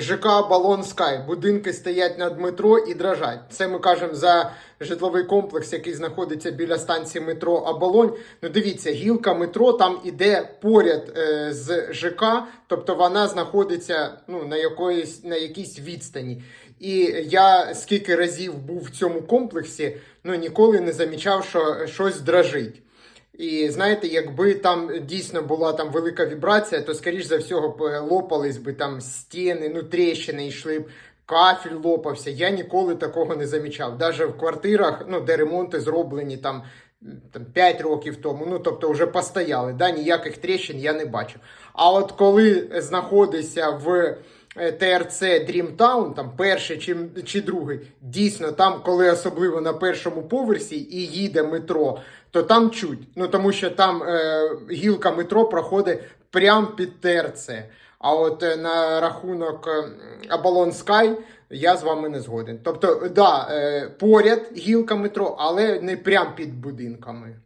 ЖК Балон Скай. Будинки стоять над метро і дрожать. Це ми кажемо за житловий комплекс, який знаходиться біля станції метро Оболонь. Ну дивіться, гілка метро там іде поряд е, з ЖК, тобто вона знаходиться ну, на, якоїсь, на якійсь відстані. І я скільки разів був в цьому комплексі, ну ніколи не замічав, що щось дрожить. І знаєте, якби там дійсно була там велика вібрація, то скоріш за всього лопались би там стіни, ну тріщини йшли б, кафель лопався. Я ніколи такого не замічав. Навіть в квартирах, ну де ремонти зроблені там. Там 5 років тому, ну тобто вже постояли, да, ніяких тріщин я не бачив. А от коли знаходишся в е, ТРЦ Dreamtown, там перший чи, чи другий, дійсно, там, коли особливо на першому поверсі і їде метро, то там чуть. Ну тому що там е, гілка метро проходить прямо під ТРЦ. А от е, на рахунок е, Abalon Sky я з вами не згоден. Тобто, да, е, поряд гілка метро, але не прямо під будинками.